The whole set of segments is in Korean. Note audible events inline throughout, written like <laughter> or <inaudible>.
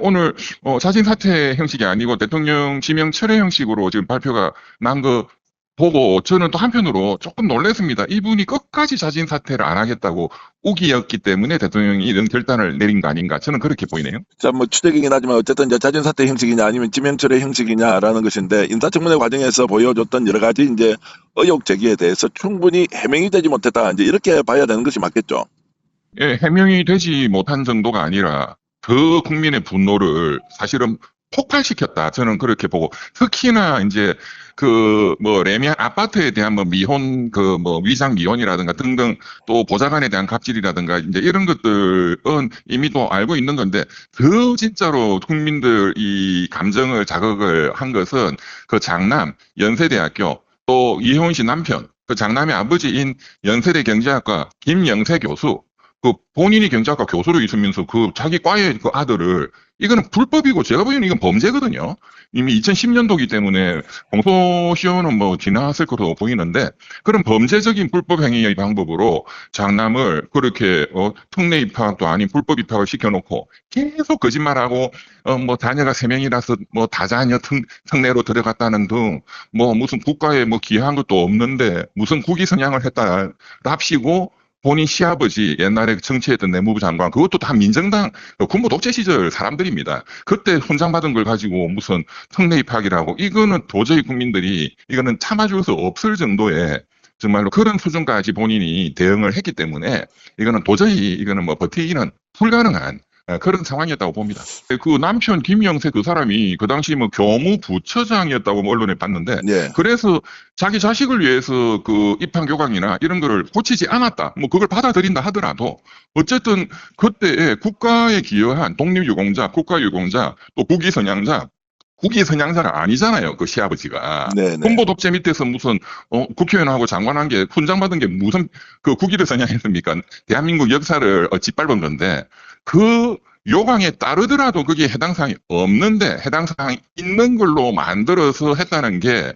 오늘 어, 자진 사퇴 형식이 아니고 대통령 지명 철회 형식으로 지금 발표가 난 거 보고 저는 또 한편으로 조금 놀랐습니다. 이분이 끝까지 자진 사퇴를 안 하겠다고 우기였기 때문에 대통령이 이런 결단을 내린 거 아닌가 저는 그렇게 보이네요. 자, 뭐 추측이긴 하지만 어쨌든 이제 자진 사퇴 형식이냐 아니면 지명철의 형식이냐라는 것인데 인사청문회 과정에서 보여줬던 여러 가지 이제 의혹 제기에 대해서 충분히 해명이 되지 못했다. 이제 이렇게 봐야 되는 것이 맞겠죠. 예, 해명이 되지 못한 정도가 아니라 더 국민의 분노를 사실은 폭발시켰다. 저는 그렇게 보고 특히나 이제 그 뭐 레미안 아파트에 대한 뭐 미혼 그 뭐 위장 미혼이라든가 등등 또 보좌관에 대한 갑질이라든가 이제 이런 것들은 이미 또 알고 있는 건데 더 진짜로 국민들 이 감정을 자극을 한 것은 그 장남 연세대학교 또 이혜원 씨 남편 그 장남의 아버지인 연세대 경제학과 김영세 교수 그 본인이 경제학과 교수로 있으면서 그 자기 과의 그 아들을 이거는 불법이고 제가 보기에는 이건 범죄거든요. 이미 2010년도기 때문에 공소시효는 뭐 지났을 거로 보이는데 그런 범죄적인 불법 행위의 방법으로 장남을 그렇게 어, 특례 입학도 아닌 불법 입학을 시켜놓고 계속 거짓말하고 어, 뭐 자녀가 세 명이라서 뭐 다자녀 특, 특례로 들어갔다는 등 뭐 무슨 국가에 뭐 기여한 것도 없는데 무슨 국위 선양을 했다 랍시고 본인 시아버지 옛날에 정치했던 내무부 장관 그것도 다 민정당 군부 독재 시절 사람들입니다. 그때 훈장 받은 걸 가지고 무슨 특례 입학이라고 이거는 도저히 국민들이 이거는 참아줄 수 없을 정도의 정말로 그런 수준까지 본인이 대응을 했기 때문에 이거는 도저히 이거는 뭐 버티기는 불가능한 어, 그런 상황이었다고 봅니다. 그 남편 김영세 그 사람이 그 당시 뭐 교무부처장이었다고 뭐 언론에 봤는데 예. 그래서 자기 자식을 위해서 그 입학 교강이나 이런 거를 고치지 않았다. 뭐 그걸 받아들인다 하더라도 어쨌든 그때 국가에 기여한 독립유공자, 국가유공자, 또 국위선양자, 국위 선양자가 아니잖아요. 그 시아버지가. 네, 네. 군부 독재 밑에서 무슨 어, 국회의원하고 장관한 게 훈장 받은 게 무슨 그 국위를 선양했습니까? 대한민국 역사를 어, 짓밟은 건데 그 요강에 따르더라도 그게 해당 사항이 없는데 해당 사항이 있는 걸로 만들어서 했다는 게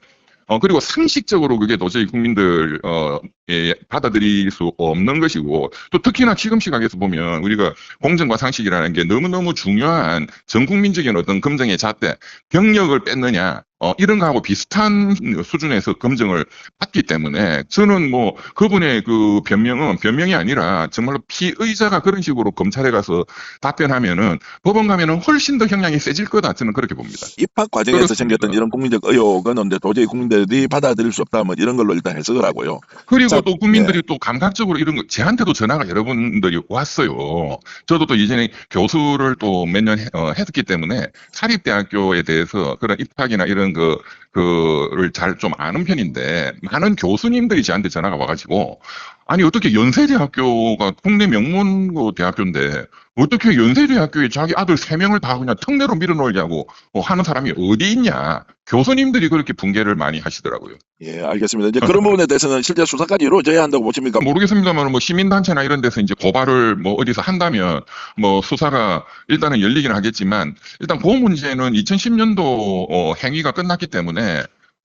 어, 그리고 상식적으로 그게 도저히 국민들, 어, 예, 받아들일 수 없는 것이고, 또 특히나 지금 시각에서 보면 우리가 공정과 상식이라는 게 너무너무 중요한 전 국민적인 어떤 검증의 잣대, 병력을 뺐느냐, 어, 이런 거하고 비슷한 수준에서 검증을 받기 때문에 저는 뭐 그분의 그 변명은 변명이 아니라 정말로 피의자가 그런 식으로 검찰에 가서 답변하면은 법원 가면은 훨씬 더 형량이 세질 거다 저는 그렇게 봅니다. 입학 과정에서 그렇습니다. 생겼던 이런 국민적 의혹은 근데 도저히 국민들이 받아들일 수 없다. 뭐 이런 걸로 일단 해석을 하고요. 그리고 자, 또 국민들이 또 감각적으로 이런 거 저한테도 전화가 여러분들이 왔어요. 저도 또 이전에 교수를 또 몇 년 했기 때문에 사립대학교에 대해서 그런 입학이나 이런 그 그를 잘 좀 아는 편인데 많은 교수님들이 저한테 전화가 와가지고 아니 어떻게 연세대학교가 국내 명문 그 대학교인데 어떻게 연세대학교에 자기 아들 세 명을 다 그냥 특례로 밀어넣으려고 어, 하는 사람이 어디 있냐 교수님들이 그렇게 붕괴를 많이 하시더라고요. 예, 알겠습니다. 이제 그런 부분에 대해서는 실제 수사까지 이루어져야 한다고 보십니까? 모르겠습니다만 뭐 시민단체나 이런 데서 이제 고발을 뭐 어디서 한다면 뭐 수사가 일단은 열리긴 하겠지만 일단 그 문제는 2010년도 어, 행위가 끝났기 때문에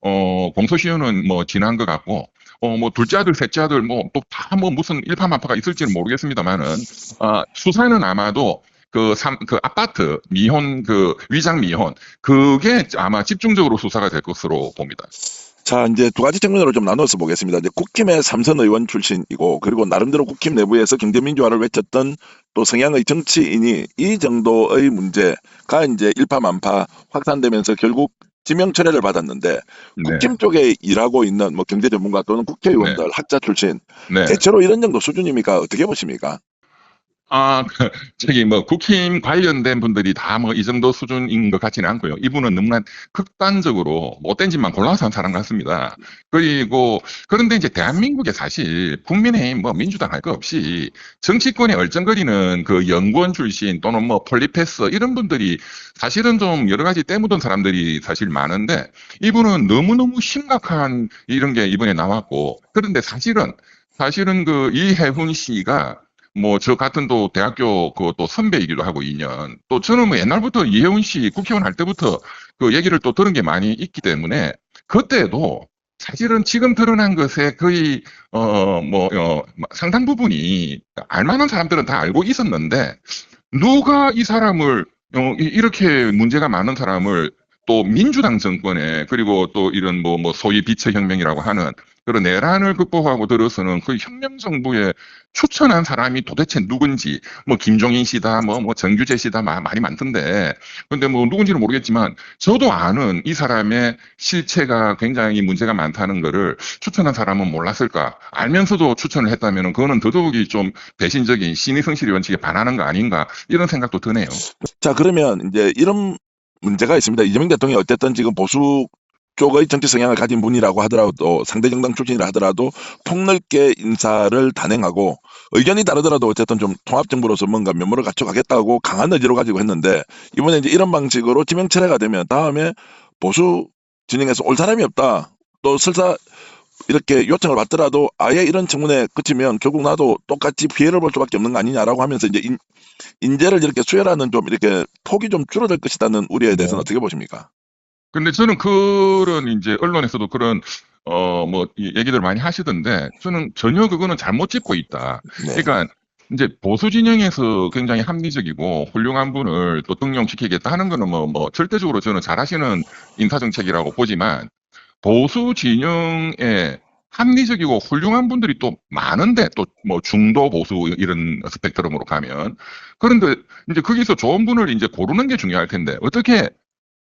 어 공소시효는 뭐 지난 것 같고 어 뭐 둘째 아들 셋째 아들 뭐 또 다 뭐 무슨 일파만파가 있을지는 모르겠습니다만은 아 수사는 아마도 그 삼, 그 아파트 미혼 그 위장 미혼 그게 아마 집중적으로 수사가 될 것으로 봅니다. 자, 이제 두 가지 측면으로 좀 나눠서 보겠습니다. 이제 국힘의 삼선 의원 출신이고, 그리고 나름대로 국힘 내부에서 경제민주화를 외쳤던 또 성향의 정치인이 이 정도의 문제가 이제 일파만파 확산되면서 결국 지명 철회를 받았는데, 네. 국힘 쪽에 일하고 있는 뭐 경제 전문가 또는 국회의원들, 학자 출신, 네. 대체로 이런 정도 수준입니까? 어떻게 보십니까? 아, 그, <laughs> 저기, 뭐, 국힘 관련된 분들이 다 뭐, 이 정도 수준인 것 같지는 않고요. 이분은 너무나 극단적으로 못된 짓만 골라서 한 사람 같습니다. 그리고, 그런데 이제 대한민국에 사실, 국민의힘, 뭐, 민주당 할 거 없이, 정치권에 얼쩡거리는 그 연구원 출신 또는 뭐, 폴리페서 이런 분들이 사실은 좀 여러 가지 때묻은 사람들이 사실 많은데, 이분은 너무너무 심각한 이런 게 이번에 나왔고, 그런데 사실은, 사실은 그 이해훈 씨가 뭐 저 같은 또 대학교 그 또 선배이기도 하고 2년. 또 저는 뭐 옛날부터 이혜훈 씨 국회의원 할 때부터 그 얘기를 또 들은 게 많이 있기 때문에 그때도 사실은 지금 드러난 것에 거의 어뭐 어, 상당 부분이 알만한 사람들은 다 알고 있었는데 누가 이 사람을 어, 이- 이렇게 문제가 많은 사람을 또 민주당 정권에 그리고 또 이런 뭐, 뭐 소위 비처 혁명이라고 하는 그런 내란을 극복하고 들어서는 그 혁명 정부에 추천한 사람이 도대체 누군지 뭐 김종인 씨다 뭐뭐 정규재 씨다 마- 말이 많던데 근데 뭐 누군지는 모르겠지만 저도 아는 이 사람의 실체가 굉장히 문제가 많다는 거를 추천한 사람은 몰랐을까 알면서도 추천을 했다면 그거는 더더욱이 좀 배신적인 신의 성실의 원칙에 반하는 거 아닌가 이런 생각도 드네요. 자, 그러면 이제 이런 문제가 있습니다. 이재명 대통령이 어쨌든 지금 보수 쪽의 정치 성향을 가진 분이라고 하더라도 상대 정당 출신이라 하더라도 폭넓게 인사를 단행하고 의견이 다르더라도 어쨌든 좀 통합 정부로서 뭔가 면모를 갖춰가겠다고 강한 의지로 가지고 했는데 이번에 이제 이런 방식으로 지명 철회가 되면 다음에 보수 진영에서 올 사람이 없다. 또 설사 이렇게 요청을 받더라도 아예 이런 청문회 그치면 결국 나도 똑같이 피해를 볼 수밖에 없는 거 아니냐라고 하면서 이제 인, 인재를 이렇게 수혈하는 좀 이렇게 폭이 좀 줄어들 것이라는 우려에 대해서는 네. 어떻게 보십니까? 근데 저는 그런 이제 언론에서도 그런 어 뭐 얘기들 많이 하시던데 저는 전혀 그거는 잘못 짚고 있다. 네. 그러니까 이제 보수 진영에서 굉장히 합리적이고 훌륭한 분을 또 등용시키겠다 하는 거는 뭐, 뭐 절대적으로 저는 잘하시는 인사 정책이라고 보지만 보수 진영에 합리적이고 훌륭한 분들이 또 많은데 또 뭐 중도 보수 이런 스펙트럼으로 가면 그런데 이제 거기서 좋은 분을 이제 고르는 게 중요할 텐데 어떻게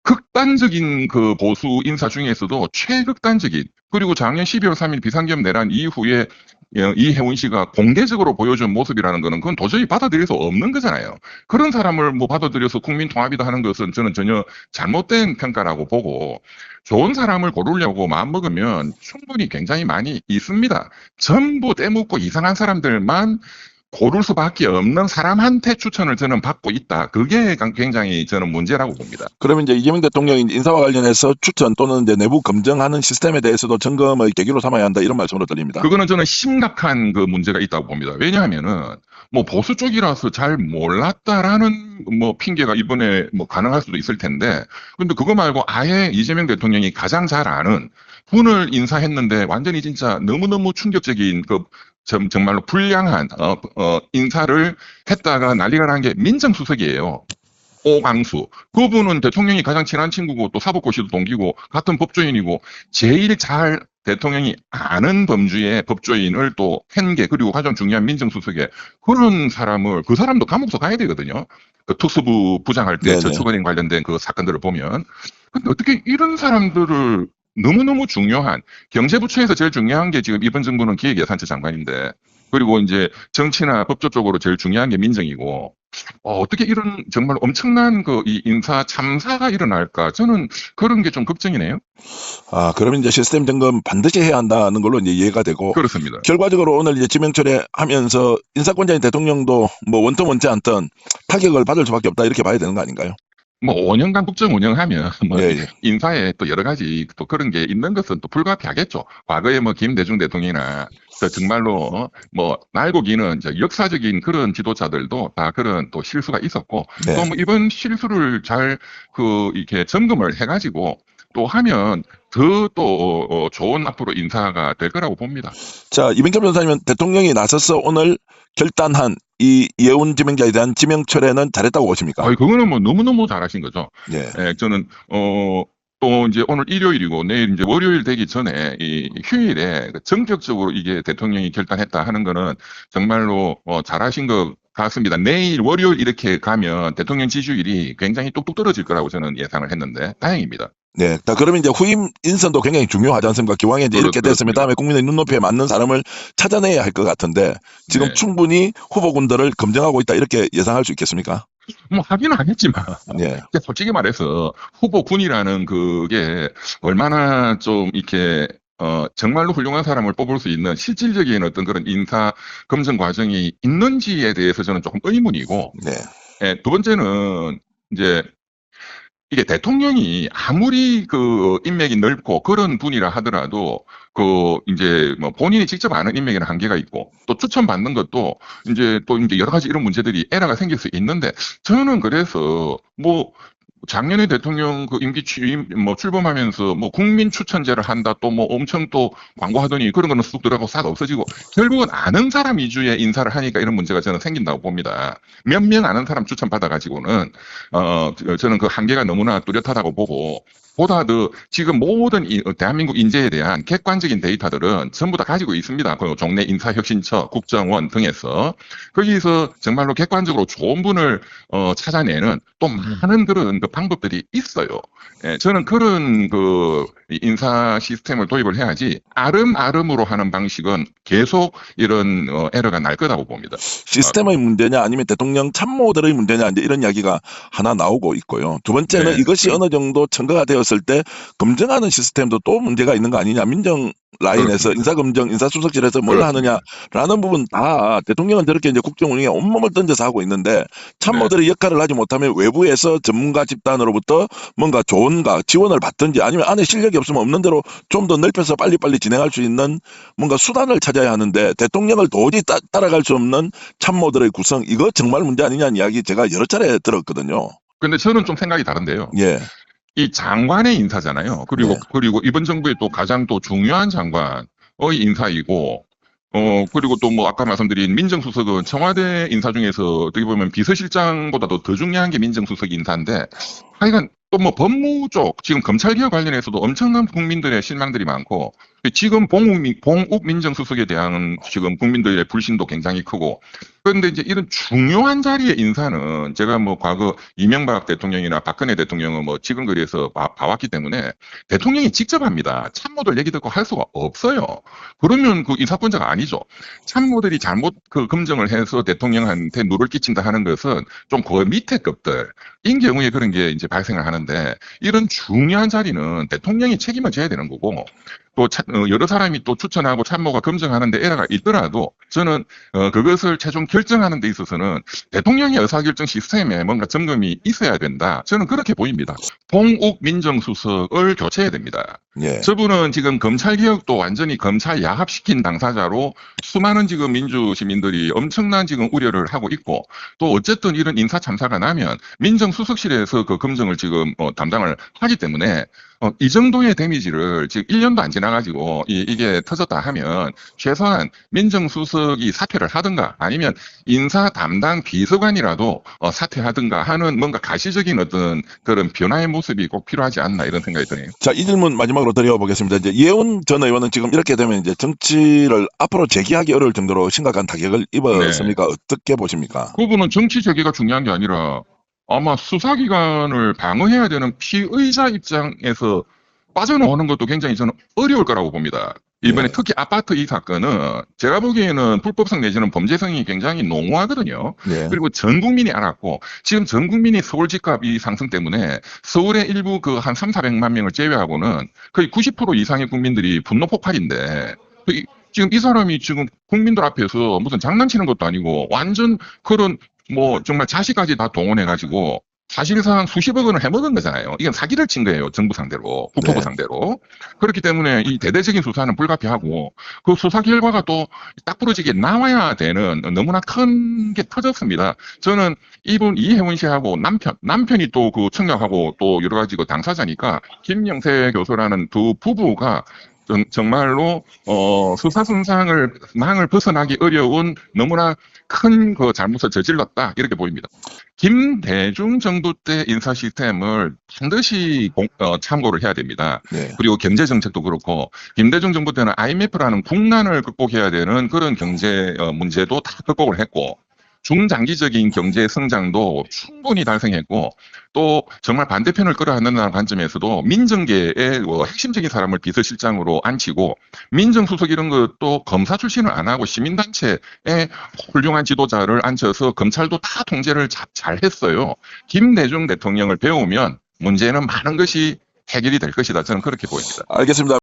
극단적인 그 보수 인사 중에서도 최극단적인 그리고 작년 12월 3일 비상겸 내란 이후에 어, 이혜훈 씨가 공개적으로 보여준 모습이라는 거는 그건 도저히 받아들일 수 없는 거잖아요. 그런 사람을 뭐 받아들여서 국민 통합이다 하는 것은 저는 전혀 잘못된 평가라고 보고 좋은 사람을 고르려고 마음먹으면 충분히 굉장히 많이 있습니다. 전부 떼묻고 이상한 사람들만 고를 수밖에 없는 사람한테 추천을 저는 받고 있다. 그게 굉장히 저는 문제라고 봅니다. 그러면 이제 이재명 대통령이 인사와 관련해서 추천 또는 이제 내부 검증하는 시스템에 대해서도 점검의 계기로 삼아야 한다 이런 말씀으로 들립니다. 그거는 저는 심각한 그 문제가 있다고 봅니다. 왜냐하면은 뭐 보수 쪽이라서 잘 몰랐다라는 뭐 핑계가 이번에 뭐 가능할 수도 있을 텐데 근데 그거 말고 아예 이재명 대통령이 가장 잘 아는 분을 인사했는데 완전히 진짜 너무너무 충격적인 그 정, 정말로 불량한 어, 어, 인사를 했다가 난리가 난 게 민정수석이에요. 오광수. 그분은 대통령이 가장 친한 친구고 또 사법고시도 동기고 같은 법조인이고 제일 잘 대통령이 아는 범주의 법조인을 또한게 그리고 가장 중요한 민정수석에 그런 사람을 그 사람도 감옥서 가야 되거든요. 그 특수부 부장할 때. 저축은행 관련된 그 사건들을 보면 근데 어떻게 이런 사람들을 너무너무 중요한 경제부처에서 제일 중요한 게 지금 이번 정부는 기획예산처 장관인데 그리고 이제 정치나 법조 쪽으로 제일 중요한 게 민정이고 어, 어떻게 이런 정말 엄청난 그 이 인사 참사가 일어날까 저는 그런 게 좀 걱정이네요. 아, 그러면 이제 시스템 점검 반드시 해야 한다는 걸로 이제 이해가 되고 그렇습니다. 결과적으로 오늘 이제 지명철회 하면서 인사권자인 대통령도 뭐 원통 원치 않던 타격을 받을 수밖에 없다 이렇게 봐야 되는 거 아닌가요? 뭐 5년간 국정 운영하면 <laughs> 뭐 예, 예. 인사에 또 여러 가지 또 그런 게 있는 것은 또 불가피하겠죠. 과거에 뭐 김대중 대통령이나 저 정말로 어, 뭐 날고 기는 저 역사적인 그런 지도자들도 다 그런 또 실수가 있었고 네. 또뭐 이번 실수를 잘 그 이렇게 점검을 해가지고 또 하면 더 또 좋은 앞으로 인사가 될 거라고 봅니다. 자, 이병철 변호사님은 대통령이 나서서 오늘 결단한 이 예운 지명자에 대한 지명 철회는 잘했다고 보십니까? 아, 그거는 뭐 너무너무 잘하신 거죠. 예. 예, 저는 어. 또 이제 오늘 일요일이고 내일 이제 월요일 되기 전에 이 휴일에 그 전격적으로 이게 대통령이 결단했다 하는 거는 정말로 어, 잘하신 것 같습니다. 내일 월요일 이렇게 가면 대통령 지지율이 굉장히 뚝뚝 떨어질 거라고 저는 예상을 했는데 다행입니다. 네. 자, 그러면 이제 후임 인선도 굉장히 중요하지 않습니까? 기왕에 이제 이렇게 그렇- 됐으면 다음에 국민의 눈높이에 맞는 사람을 찾아내야 할 것 같은데 지금 네. 충분히 후보군들을 검증하고 있다 이렇게 예상할 수 있겠습니까? 뭐 하기는 하겠지만 네. <laughs> 근데 솔직히 말해서 후보군이라는 그게 얼마나 좀 이렇게 어 정말로 훌륭한 사람을 뽑을 수 있는 실질적인 어떤 그런 인사 검증 과정이 있는지에 대해서 저는 조금 의문이고 네. 예, 두 번째는 이제 이게 대통령이 아무리 그 인맥이 넓고 그런 분이라 하더라도 그 이제 뭐 본인이 직접 아는 인맥에는 한계가 있고 또 추천 받는 것도 이제 또 이제 여러 가지 이런 문제들이 에러가 생길 수 있는데 저는 그래서 뭐 작년에 대통령 그 임기 취임 뭐 출범하면서 뭐 국민 추천제를 한다 또 뭐 엄청 또 광고하더니 그런 거는 쑥 들어가고 싹 없어지고 결국은 아는 사람 위주의 인사를 하니까 이런 문제가 저는 생긴다고 봅니다. 몇 명 아는 사람 추천 받아 가지고는 어 저는 그 한계가 너무나 뚜렷하다고 보고 보다 더 지금 모든 이- 어, 대한민국 인재에 대한 객관적인 데이터들은 전부 다 가지고 있습니다. 그 종래 인사혁신처, 국정원 등에서 거기서 정말로 객관적으로 좋은 분을 어, 찾아내는 또 많은 그런 그 방법들이 있어요. 예, 저는 그런 그 인사 시스템을 도입을 해야지 아름아름으로 하는 방식은 계속 이런 어, 에러가 날 거라고 봅니다. 시스템의 문제냐 아니면 대통령 참모들의 문제냐 이제 이런 이야기가 하나 나오고 있고요. 두 번째는 네. 이것이 어느 정도 첨가가 되었을 때 검증하는 시스템도 또 문제가 있는 거 아니냐. 민정 라인에서 그렇습니다. 인사검증, 인사수석실에서 뭘 그렇습니다. 하느냐라는 부분 다 대통령은 저렇게 이제 국정 운영에 온몸을 던져서 하고 있는데 참모들의 역할을 하지 못하면 외부에서 전문가 집단으로부터 뭔가 조언과 지원을 받든지 아니면 안에 실력이 없으면 없는 대로 좀 더 넓혀서 빨리빨리 진행할 수 있는 뭔가 수단을 찾아야 하는데 대통령을 도저히 따, 따라갈 수 없는 참모들의 구성 이거 정말 문제 아니냐는 이야기 제가 여러 차례 들었거든요. 근데 저는 좀 생각이 다른데요. 예. 이 장관의 인사잖아요. 그리고 네. 그리고 이번 정부의 또 가장 또 중요한 장관의 인사이고 어 그리고 또 뭐 아까 말씀드린 민정수석은 청와대 인사 중에서 어떻게 보면 비서실장보다도 더 중요한 게 민정수석 인사인데 하여간 또 뭐 법무 쪽 지금 검찰 개혁 관련해서도 엄청난 국민들의 실망들이 많고 지금 봉욱, 민- 봉욱 민정수석에 대한 지금 국민들의 불신도 굉장히 크고 그런데 이제 이런 중요한 자리의 인사는 제가 뭐 과거 이명박 대통령이나 박근혜 대통령은 뭐 지금 거리에서 봐, 봐왔기 때문에 대통령이 직접 합니다. 참모들 얘기 듣고 할 수가 없어요. 그러면 그 인사권자가 아니죠. 참모들이 잘못 그 검증을 해서 대통령한테 누를 끼친다 하는 것은 좀 그 밑에 급들. 인 경우에 그런 게 이제 발생을 하는 데 이런 중요한 자리는 대통령이 책임을 져야 되는 거고 또 차- 어, 여러 사람이 또 추천하고 참모가 검증하는데 에러가 있더라도 저는 어, 그것을 최종 결정하는 데 있어서는 대통령의 의사결정 시스템에 뭔가 점검이 있어야 된다. 저는 그렇게 보입니다. 봉욱 민정수석을 교체해야 됩니다. 예. 저분은 지금 검찰 개혁도 완전히 검찰 야합시킨 당사자로 수많은 지금 민주 시민들이 엄청난 지금 우려를 하고 있고 또 어쨌든 이런 인사 참사가 나면 민정수석실에서 그 검증을 지금 어, 담당을 하기 때문에 어, 이 정도의 데미지를 지금 1년도 안 지나가지고 이, 게 터졌다 하면 최소한 민정수석이 사퇴를 하든가 아니면 인사 담당 비서관이라도 어, 사퇴하든가 하는 뭔가 가시적인 어떤 그런 변화의 모습이 꼭 필요하지 않나 이런 생각이 드네요. 자, 이 질문 마지막으로 드려보겠습니다. 이제 예원 전 의원은 지금 이렇게 되면 이제 정치를 앞으로 재기하기 어려울 정도로 심각한 타격을 입었습니까? 어떻게 보십니까? 그분은 정치 재개가 중요한 게 아니라 아마 수사기관을 방어해야 되는 피의자 입장에서 빠져나오는 것도 굉장히 저는 어려울 거라고 봅니다. 이번에 네. 특히 아파트 이 사건은 제가 보기에는 불법성 내지는 범죄성이 굉장히 농후하거든요. 예. 그리고 전 국민이 알았고 지금 전 국민이 서울 집값 이 상승 때문에 서울의 일부 그 한 3, 400만 명을 제외하고는 거의 90% 이상의 국민들이 분노 폭발인데 이- 지금 이 사람이 지금 국민들 앞에서 무슨 장난치는 것도 아니고 완전 그런 뭐 정말 자식까지 다 동원해 가지고 사실상 수십억 원을 해먹은 거잖아요. 이건 사기를 친 거예요. 정부 상대로, 국토부 네. 상대로. 그렇기 때문에 이 대대적인 수사는 불가피하고 그 수사 결과가 또 딱 부러지게 나와야 되는 너무나 큰 게 터졌습니다. 저는 이분 이혜원 씨하고 남편, 남편이 또 그 청약하고 또 여러 가지 그 당사자니까 김영세 교수라는 두 부부가 정- 정말로 어 수사 선상을 망을 벗어나기 어려운 너무나 큰 그 잘못을 저질렀다 이렇게 보입니다. 김대중 정부 때 인사 시스템을 반드시 공- 어, 참고를 해야 됩니다. 네. 그리고 경제 정책도 그렇고 김대중 정부 때는 IMF라는 국난을 극복해야 되는 그런 경제 어, 문제도 다 극복을 했고 중장기적인 경제 성장도 충분히 달성했고 또 정말 반대편을 끌어안는다는 관점에서도 민정계의 뭐 핵심적인 사람을 비서실장으로 앉히고 민정수석 이런 것도 검사 출신을 안 하고 시민단체에 훌륭한 지도자를 앉혀서 검찰도 다 통제를 자- 잘 했어요. 김대중 대통령을 배우면 문제는 많은 것이 해결이 될 것이다. 저는 그렇게 보입니다. 알겠습니다.